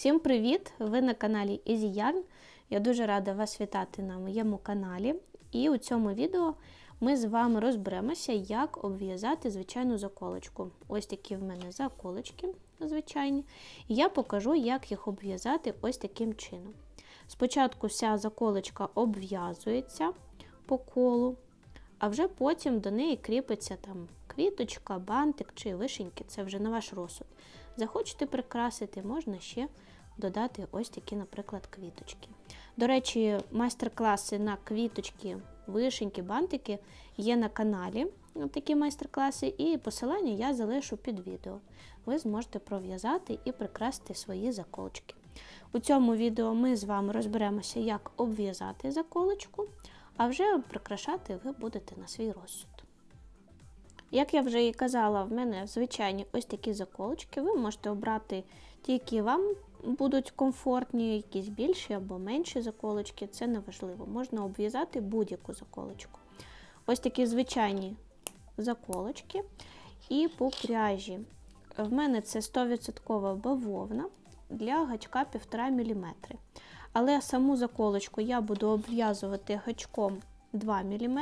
Всім привіт! Ви на каналі Easy Yarn. Я дуже рада вас вітати на моєму каналі. І у цьому відео ми з вами розберемося, як обв'язати звичайну заколочку. Ось такі в мене заколочки звичайні. І я покажу, як їх обв'язати ось таким чином. Спочатку вся заколочка обв'язується по колу, а вже потім до неї кріпиться там квіточка, бантик чи вишеньки, це вже на ваш розсуд. Захочете прикрасити, можна ще додати ось такі, наприклад, квіточки. До речі, майстер-класи на квіточки, вишеньки, бантики є на каналі. Такі майстер-класи, і посилання я залишу під відео. Ви зможете пров'язати і прикрасити свої заколочки. У цьому відео ми з вами розберемося, як обв'язати заколочку, а вже прикрашати ви будете на свій розсуд. Як я вже і казала, в мене звичайні ось такі заколочки. Ви можете обрати ті, які вам будуть комфортні, якісь більші або менші заколочки, це не важливо. Можна обв'язати будь-яку заколочку. Ось такі звичайні заколочки. І по пряжі. В мене це 100% бавовна для гачка 1,5 мм. Але саму заколочку я буду обв'язувати гачком 2 мм.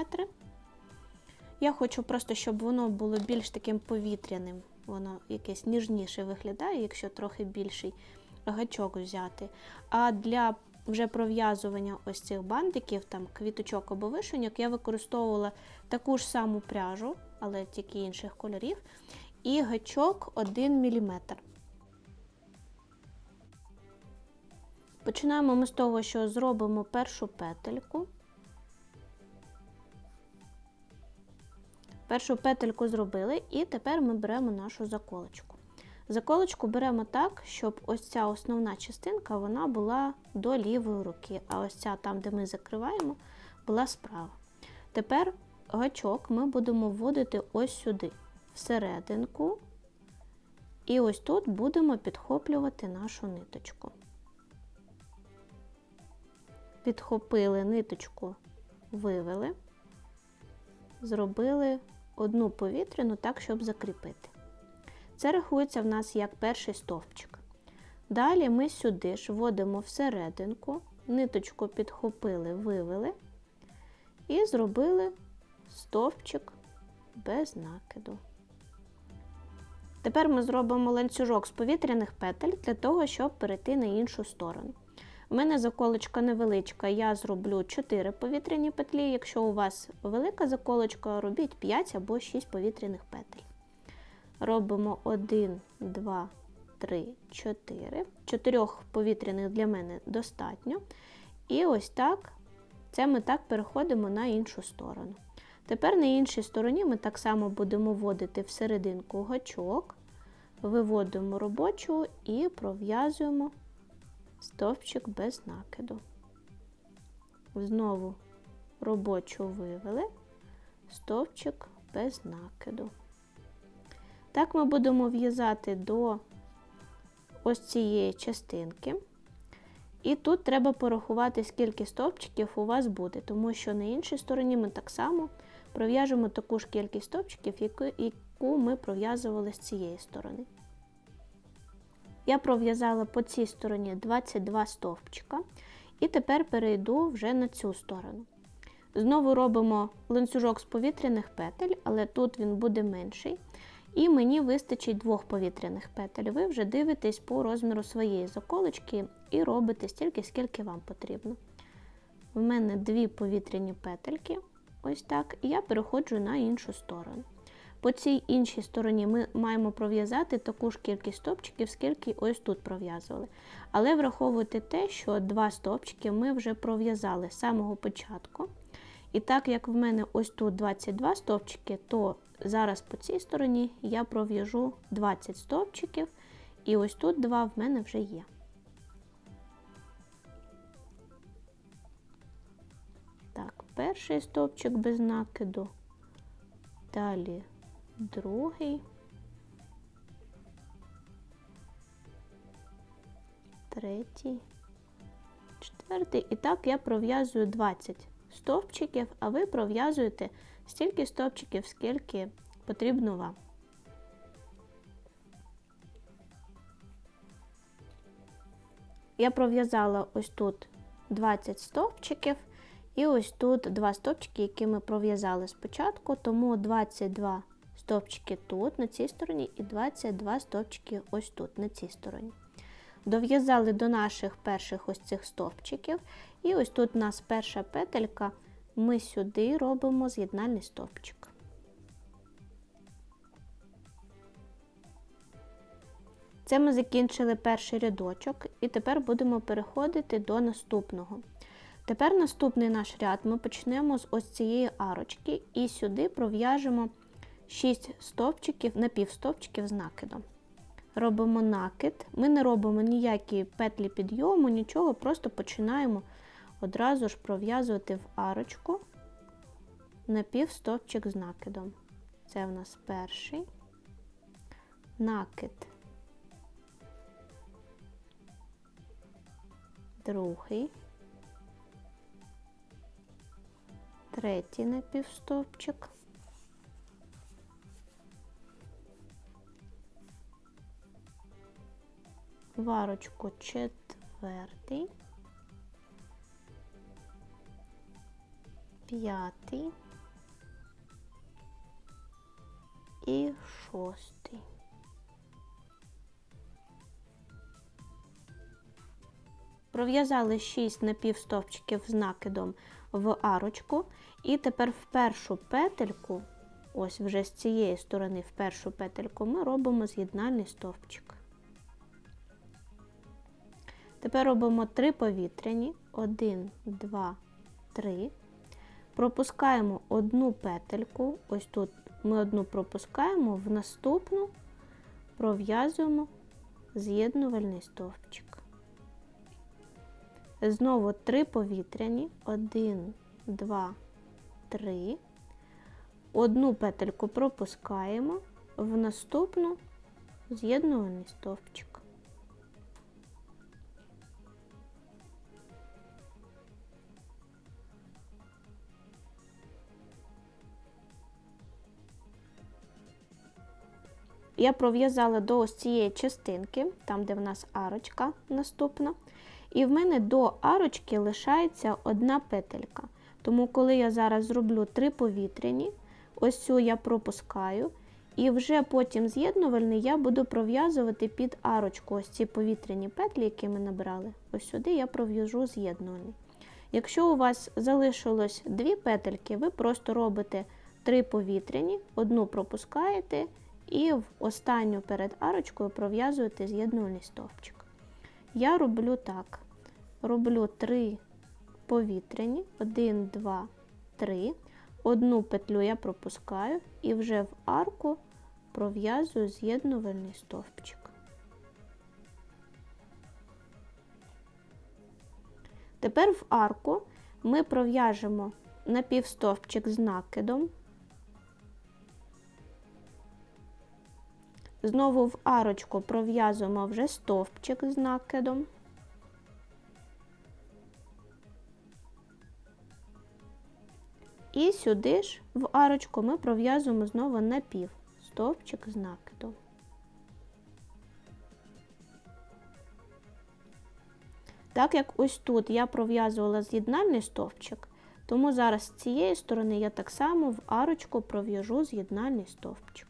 Я хочу просто, щоб воно було більш таким повітряним, воно якесь ніжніше виглядає, якщо трохи більший гачок взяти. А для вже пров'язування ось цих бантиків, там квіточок або вишеньок, я використовувала таку ж саму пряжу, але тільки інших кольорів, і гачок 1 мм. Починаємо ми з того, що зробимо першу петельку. Першу петельку зробили, і тепер ми беремо нашу заколочку. Заколочку беремо так, щоб ось ця основна частинка вона була до лівої руки, а ось ця там, де ми закриваємо, була справа. Тепер гачок ми будемо вводити ось сюди, всерединку, і ось тут будемо підхоплювати нашу ниточку. Підхопили ниточку, вивели, зробили одну повітряну так, щоб закріпити. Це рахується в нас як перший стовпчик. Далі ми сюди ж вводимо всерединку, ниточку підхопили, вивели і зробили стовпчик без накиду. Тепер ми зробимо ланцюжок з повітряних петель для того, щоб перейти на іншу сторону. У мене заколочка невеличка, я зроблю 4 повітряні петлі. Якщо у вас велика заколочка, робіть 5 або 6 повітряних петель. Робимо 1, 2, 3, 4. Чотирьох повітряних для мене достатньо. І ось так, це ми так переходимо на іншу сторону. Тепер на іншій стороні ми так само будемо вводити всерединку гачок, виводимо робочу і пров'язуємо стовпчик без накиду. Знову робочу вивели, стовпчик без накиду. Так ми будемо в'язати до ось цієї частинки. І тут треба порахувати, скільки стовпчиків у вас буде, тому що на іншій стороні ми так само пров'яжемо таку ж кількість стовпчиків, яку ми пров'язували з цієї сторони. Я пров'язала по цій стороні 22 стовпчика, і тепер перейду вже на цю сторону. Знову робимо ланцюжок з повітряних петель, але тут він буде менший. І мені вистачить двох повітряних петель. Ви вже дивитесь по розміру своєї заколочки і робите стільки, скільки вам потрібно. У мене дві повітряні петельки, ось так, і я переходжу на іншу сторону. По цій іншій стороні ми маємо пров'язати таку ж кількість стопчиків, скільки ось тут пров'язували. Але враховуйте те, що два стопчики ми вже пров'язали з самого початку. І так як в мене ось тут 22 стовпчики, то зараз по цій стороні я пров'яжу 20 стовпчиків, і ось тут два в мене вже є. Так, перший стовпчик без накиду, далі другий, третій, четвертий. І так я пров'язую 20 стовпчиків, а ви пров'язуєте стільки стовпчиків, скільки потрібно вам. Я пров'язала ось тут 20 стовпчиків, і ось тут два стовпчики, які ми пров'язали спочатку, тому 22 стовпчики тут, на цій стороні, і 22 стовпчики ось тут, на цій стороні. Дов'язали до наших перших ось цих стовпчиків, і ось тут у нас перша петелька, ми сюди робимо з'єднальний стовпчик. Це ми закінчили перший рядочок, і тепер будемо переходити до наступного. Тепер наступний наш ряд ми почнемо з ось цієї арочки і сюди пров'яжемо 6 стовпчиків, напівстовпчиків з накидом. Робимо накид, ми не робимо ніякі петлі підйому, нічого, просто починаємо одразу ж пров'язувати в арочку напівстовпчик з накидом. Це в нас перший накид. другий, третій напівстовпчик, варочку четвертий, п'ятий і шостий. Пров'язали 6 напівстовпчиків з накидом в арочку, і тепер в першу петельку, ось вже з цієї сторони, в першу петельку, ми робимо з'єднальний стовпчик. Тепер робимо 3 повітряні, 1, 2, 3. Пропускаємо одну петельку, ось тут ми одну пропускаємо, в наступну пров'язуємо з'єднувальний стовпчик. Знову три повітряні. Один, два, три. Одну петельку пропускаємо, в наступну з'єднуваний стовпчик. Я пров'язала до ось цієї частинки, там, де в нас арочка наступна. І в мене до арочки лишається одна петелька. Тому, коли я зараз зроблю три повітряні, ось цю я пропускаю. І вже потім з'єднувальний я буду пров'язувати під арочку ось ці повітряні петлі, які ми набрали. Ось сюди я пров'яжу з'єднувальний. Якщо у вас залишилось дві петельки, ви просто робите три повітряні, одну пропускаєте і в останню перед арочкою пров'язуєте з'єднувальний стовпчик. Я роблю так: роблю 3 повітряні, 1, 2, 3. Одну петлю я пропускаю і вже в арку пров'язую з'єднувальний стовпчик. Тепер в арку ми пров'яжемо напівстовпчик з накидом. Знову в арочку пров'язуємо вже стовпчик з накидом. І сюди ж в арочку ми пров'язуємо знову напів стовпчик з накидом. Так як ось тут я пров'язувала з'єднальний стовпчик, тому зараз з цієї сторони я так само в арочку пров'яжу з'єднальний стовпчик.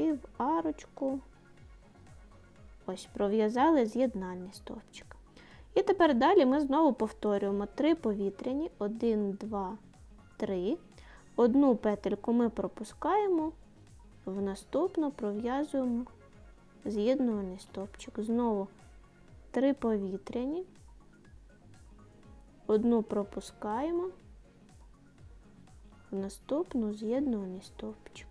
І в арочку ось пров'язали з'єднальний стовпчик. І тепер далі ми знову повторюємо три повітряні, 1, 2, 3. Одну петельку ми пропускаємо, в наступну пров'язуємо з'єднуваний стовпчик. Знову три повітряні, одну пропускаємо, в наступну з'єднуваний стовпчик.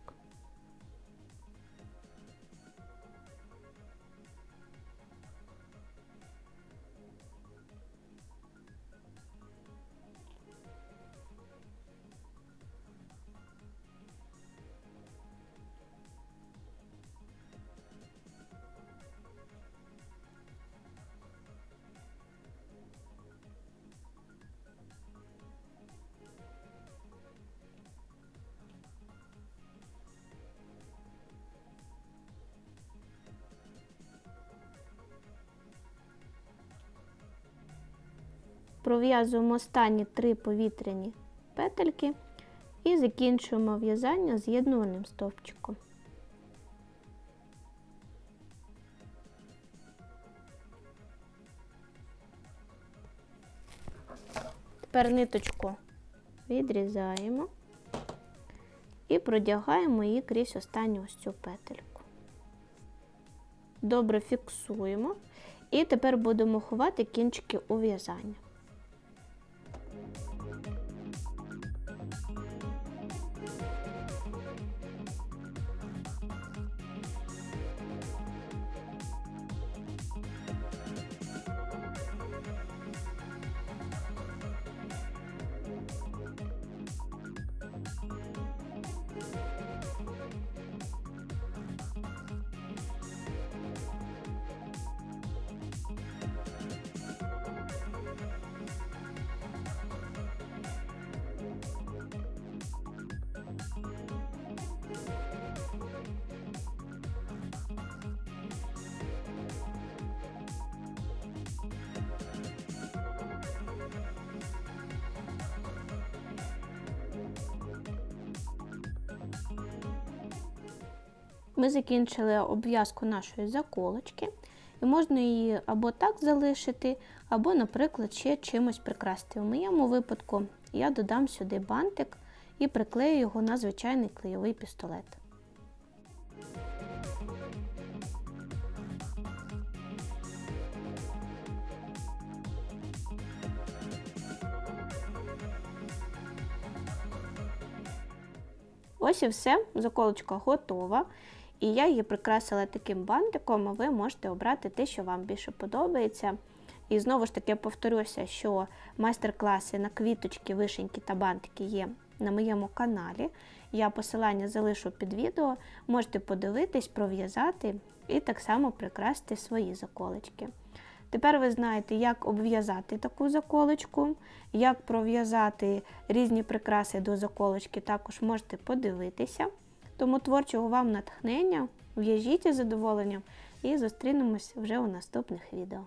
Пров'язуємо останні три повітряні петельки і закінчуємо в'язання з'єднувальним стовпчиком. Тепер ниточку відрізаємо і продягаємо її крізь останню ось цю петельку. Добре фіксуємо. І тепер будемо ховати кінчики у в'язання. Ми закінчили обв'язку нашої заколочки, і можна її або так залишити, або, наприклад, ще чимось прикрасити. У моєму випадку я додам сюди бантик і приклею його на звичайний клейовий пістолет. Ось і все, заколочка готова. І я її прикрасила таким бантиком, а ви можете обрати те, що вам більше подобається. І знову ж таки повторюся, що майстер-класи на квіточки, вишеньки та бантики є на моєму каналі. Я посилання залишу під відео, можете подивитись, пров'язати і так само прикрасити свої заколочки. Тепер ви знаєте, як обв'язати таку заколочку, як пров'язати різні прикраси до заколочки, також можете подивитися. Тому творчого вам натхнення, в'яжіть із задоволенням і зустрінемось вже у наступних відео.